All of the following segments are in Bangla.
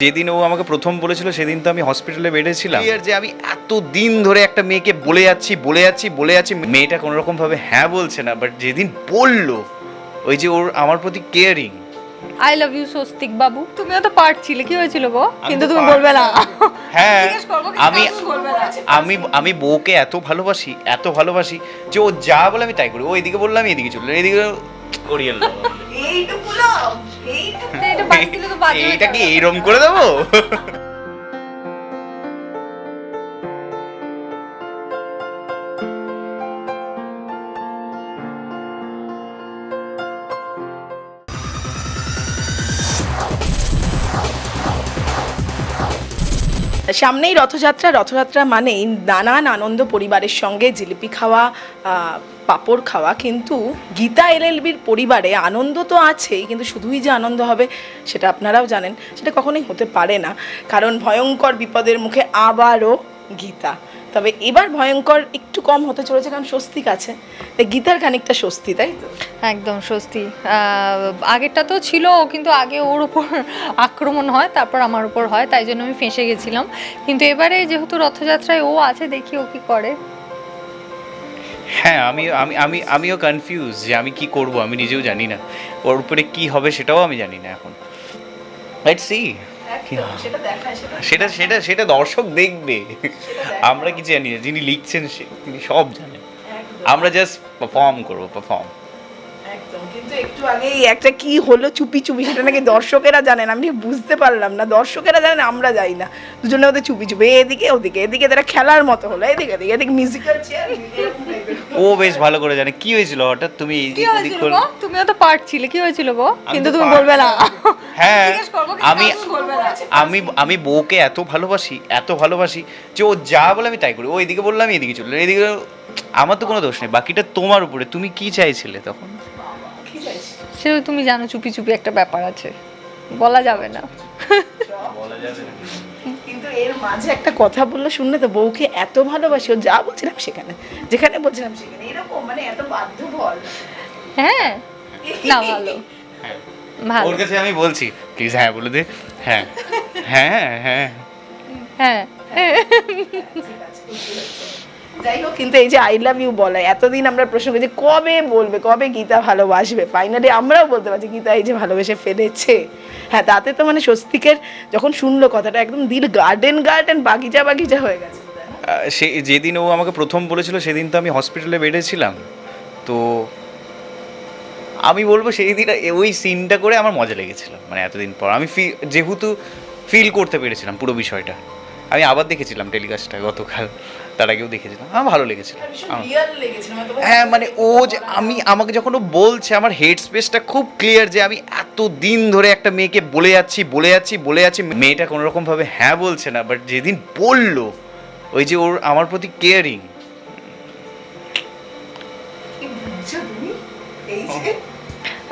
যেদিন ও আমাকে প্রথম বলেছিল সেদিন তো আমি হসপিটালে বেডেছিলাম আর যে আমি এত দিন ধরে একটা মেয়েকে বলে যাচ্ছি বলে যাচ্ছি বলে যাচ্ছি। মেয়েটা কোনো রকম ভাবে হ্যাঁ বলছে না বাট যেদিন বলল ওই যে ওর আমার প্রতি caring I love you Swastik বাবু তুমিও তো পার্ট ছিলে কি হয়েছিল গো? কিন্তু তুমি বলবে না হ্যাঁ আমি তুমি। আমি আমি বউকে এত ভালোবাসি এত ভালোবাসি যে ও যা বলে আমি তাই করি। ও এদিকে বললাম আমি এদিকে চললাম এদিকে করিয়ে এইটুকু এইটুকু এটা বাদ দিলে তো বাজে হয়ে এইটা কি যাবে। এইরকম করে দেবো সামনেই রথযাত্রা রথযাত্রা মানেই নানান আনন্দ পরিবারের সঙ্গে জিলিপি খাওয়া আহ, পাঁপড় খাওয়া, কিন্তু গীতা এলএলবির পরিবারে আনন্দ তো আছেই, কিন্তু শুধুই যে আনন্দ হবে সেটা আপনারাও জানেন, সেটা কখনোই হতে পারে না। কারণ ভয়ঙ্কর বিপদের মুখে আবারও গীতা। তবে এবার ভয়ঙ্কর একটু কম হতে চলেছে, কারণ স্বস্তিক আছে। তাই গীতার খানিকটা স্বস্তি, তাই তো? একদম স্বস্তি। আগেরটা তো ছিল, কিন্তু আগে ওর উপর আক্রমণ হয়, তারপর আমার উপর হয়, তাই জন্য আমি ফেঁসে গেছিলাম। কিন্তু এবারে যেহেতু রথযাত্রায় ও আছে, দেখি ও কি করে। হ্যাঁ আমি আমি আমি আমিও কনফিউজ যে আমি কি করব আমি নিজেও জানি না। ওর উপরে কি হবে সেটাও আমি জানি না এখন। লেটস সি সেটা সেটা সেটা দর্শক দেখবে। আমরা কি জানি না যিনি লিখছেন সে তিনি সব জানেন। আমরা জাস্ট পারফর্ম করব পারফর্ম একটু আগেই একটা কি হলো চুপি চুপি সেটা নাকি দর্শকেরা জানেন আমি বুঝতে পারলাম না। দর্শকেরা জানেন আমরা যাই না। দুজনে ওদের চুপি চুপি এদিকে ওদিকে এদিকে তারা খেলার মতো হলো এদিকে এদিকে এদিকে মিউজিক্যাল চেয়ার ও বেশ ভালো করে জানে। কি হয়েছিল হঠাৎ? তুমি এই কি হয়েছিল তুমিও তো পার্ট ছিলে কি হয়েছিল গো? কিন্তু তুমি বলবে না হ্যাঁ আমি আমি আমি বউকে এত ভালোবাসি এত ভালোবাসি যে ও যা বলে আমি তাই করি। ও এদিকে বললাম এদিকে চললাম এদিকে আমার তো কোনো দোষ নেই বাকিটা তোমার উপরে। তুমি কি চাইছিলে তখন? সে তুমি জানো চুপি চুপি একটা ব্যাপার আছে। বলা যাবে না। কিন্তু এর মাঝে একটা কথা বলল শুনলে তো বউকে এত ভালোবাসি ও যা বলছিলাম সেখানে যেখানে বলছিলাম সেখানে। এরকম মানে এত বাধ্য বল হ্যাঁ না ভালো। ভালো। ওর কাছে আমি বলছি প্লিজ হ্যাঁ বলে দে। হ্যাঁ। হ্যাঁ হ্যাঁ। হ্যাঁ। যাই হোক, কিন্তু এই যে আই লাভ ইউ বলা এতদিন আমরা প্রশ্ন যে কবে বলবে, কবে গীতা ভালোবাসবে ফাইনালি আমরাও বলতে পারছি গীতা এই যে ভালোবেসে ফেলেছে। হ্যাঁ তাতে তো মানে স্বস্তিকের যখন শুনলো কথাটা, একদম দিল গার্ডেন গার্ডেন বাগিচা বাগিচা হয়ে গেছে। সে যেদিন ও আমাকে প্রথম বলেছিল, সেদিন তো আমি হসপিটালে বেডেছিলাম তো আমি বলব সেই দিন ওই সিনটা করে আমার মজা লেগেছিল মানে এতদিন পর। আমি ফি যেহেতু ফিল করতে পেরেছিলাম পুরো বিষয়টা। আমি আবার দেখেছিলাম টেলিকাস্টটা গতকাল। তার আগেও দেখেছিলাম। আমার ভালো লেগেছিল। মানে হ্যাঁ মানে ও যে আমি আমাকে যখন ও বলছে আমার হেড স্পেসটা খুব ক্লিয়ার যে আমি এত দিন ধরে একটা মেয়েকে বলে যাচ্ছি বলে যাচ্ছি বলে যাচ্ছি। মেয়েটা কোনো রকম হ্যাঁ বলছে না বাট যেদিন বলল ওই যে ওর আমার প্রতি কেয়ারিং কি বুঝছ তুমি? এই যে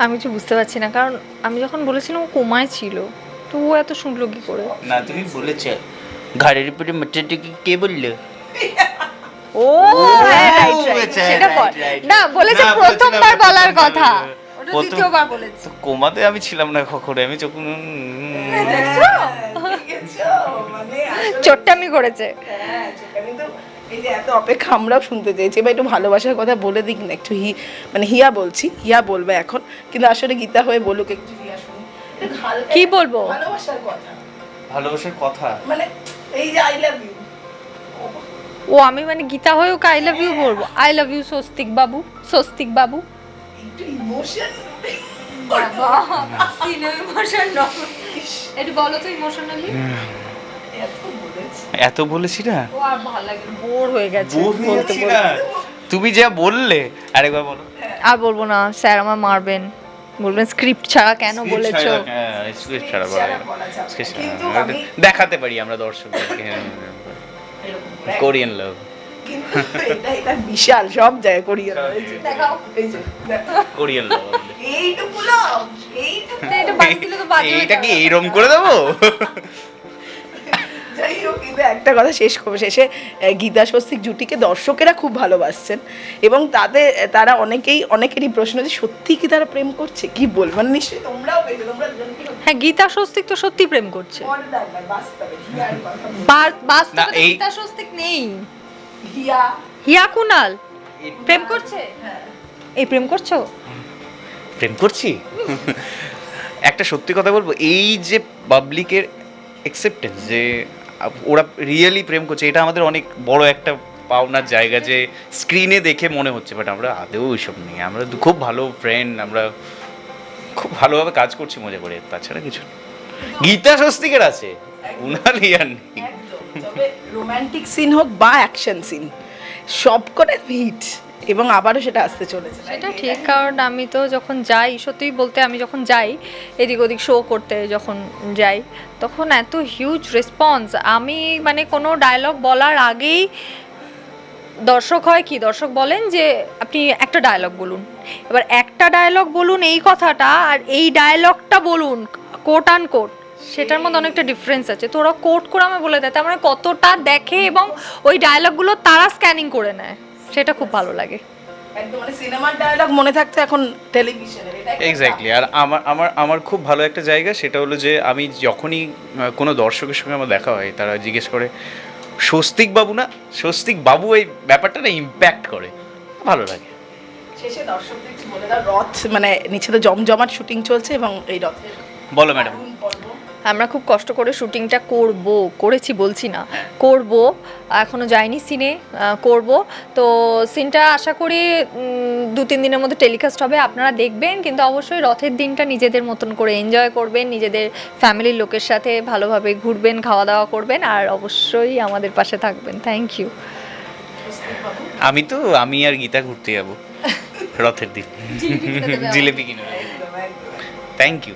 আমি কিছু বুঝতে পারছি না কারণ আমি যখন বলেছিলাম ও কোমায় ছিল তো ও এত শুনলো কি করে? না তুমি বলেছে। ঘাড়ের উপরে মাটিটাকে কে বলল? ও হ্যাঁ সেটা না বলেছে প্রথমবার বলার কথা। বলে। ওটা দ্বিতীয়বার বলেছে। কোমাতে আমি ছিলাম না কখনো আমি যখন দেখেছ? মানে আসলে- চোট্টামি করেছে। হ্যাঁ, সেটা এই যে এত অপেক্ষা আমরাও শুনতে চেয়েছি এবার একটু ভালোবাসার কথা বলে দিক না একটু হি মানে হিয়া বলছি হিয়া বলবে এখন কিন্তু আসলে গীতা হয়ে বলুক একটু হিয়া শুনি। কি বলব? ভালোবাসার কথা। ভালোবাসার কথা? মানে এই যে আই লাভ ইউ ও আমি মানে গীতা হয়ে ওকে আই লাভ ইউ বলব। আই লাভ ইউ স্বস্তিক বাবু স্বস্তিক বাবু। একটু বলো তো ইমোশনালি এত বলেছি। না? ও আর ভালো লাগে বোর হয়ে গেছে বলতে যাচ্ছি তুমি যা বললে আরেকবার বলো। আর বলব না স্যার আমার মারবেন। বলবেন স্ক্রিপ্ট ছাড়া কেন বলেছ? হ্যাঁ, ছাড়া বলা দেখাতে পারি আমরা দর্শকদেরকে। এরকম করে। কোরিয়ান লাভ এটা এটা বিশাল সব জায়গায় কোরিয়ান দেখাও। এই যে কোরিয়ান লাভ এইটুকু লাভ এইটুকু এটা বাদ দিলে তো বাজে এইটা কি। এইরকম করে দেবো? শুধু একটা কথা শেষ করব শেষে গীতা স্বস্তিক জুটিকে দর্শকেরা খুব ভালোবাসছেন এবং তাদের তারা অনেকেই অনেকেরই প্রশ্ন যে সত্যি কি তারা প্রেম করছে? কি বলবেন নিশ্চয়ই তোমরাও পেয়েছ তোমরা দুজন কি হ্যাঁ গীতা স্বস্তিক তো সত্যি প্রেম করছে। বাস্তবে গীতা স্বস্তিক নেই। হিয়া। হিয়া কুনাল প্রেম করছে? হ্যাঁ। এই প্রেম করছ? প্রেম করছি? একটা সত্যি কথা বলব এই যে পাবলিকের অ্যাকসেপ্টেন্স যে ওরা রিয়েলি প্রেম করছে। এটা আমাদের অনেক বড় একটা পাওনার জায়গা যে স্ক্রিনে দেখে মনে হচ্ছে। বাট আমরা আদেও ওইসব নেই। আমরা খুব ভালো ফ্রেন্ড আমরা খুব ভালোভাবে কাজ করছি মজা করে। তাছাড়া কিছু গীতা স্বস্তিকের আছে। উনার ইয়ার নেই। রোমান্টিক সিন হোক বা অ্যাকশন সিন সব করে হিট এবং আবারও সেটা আসতে চলেছে। সেটা ঠিক, কারণ আমি তো যখন যাই, সত্যিই বলতে আমি যখন যাই, এদিক ওদিক শো করতে যখন যাই, তখন এত হিউজ রেসপন্স আমি মানে কোনো ডায়লগ বলার আগেই দর্শক হয় কি? দর্শক বলেন যে, আপনি একটা ডায়লগ বলুন। এবার একটা ডায়লগ বলুন এই কথাটা, আর এই ডায়লগটা বলুন কোট আন কোট সেটার মধ্যে অনেকটা ডিফারেন্স আছে। তো ওরা কোট করে আমি বলে দেয়, তার মানে কতটা দেখে এবং ওই ডায়লগগুলো তারা স্ক্যানিং করে নেয়। সেটা খুব ভালো লাগে। একদম মানে সিনেমার ডায়লগ মনে থাকতো এখন টেলিভিশনের এক্স্যাক্টলি আর আমার আমার আমার খুব ভালো একটা জায়গা সেটা হলো যে আমি যখনই কোনো দর্শকের সঙ্গে আমার দেখা হয় তারা জিজ্ঞেস করে স্বস্তিক বাবু না? স্বস্তিক বাবু এই ব্যাপারটা না ইম্প্যাক্ট করে। ভালো লাগে। শেষে দর্শকদের একটু বলে দাও রথ মানে নিচে তো জমজমাট শুটিং চলছে এবং এই রথের বলো ম্যাডাম। আমরা খুব কষ্ট করে শুটিংটা করব করেছি বলছি না করব এখনও যাইনি সিনে করব। তো সিনটা আশা করি দু তিন দিনের মধ্যে টেলিকাস্ট হবে আপনারা দেখবেন কিন্তু অবশ্যই রথের দিনটা নিজেদের মতন করে এনজয় করবেন নিজেদের ফ্যামিলির লোকের সাথে ভালোভাবে ঘুরবেন খাওয়া দাওয়া করবেন আর অবশ্যই আমাদের পাশে থাকবেন। থ্যাংক ইউ আমি তো আমি আর গীতা ঘুরতে যাব রথের দিন। জিলেপি কিনে thank you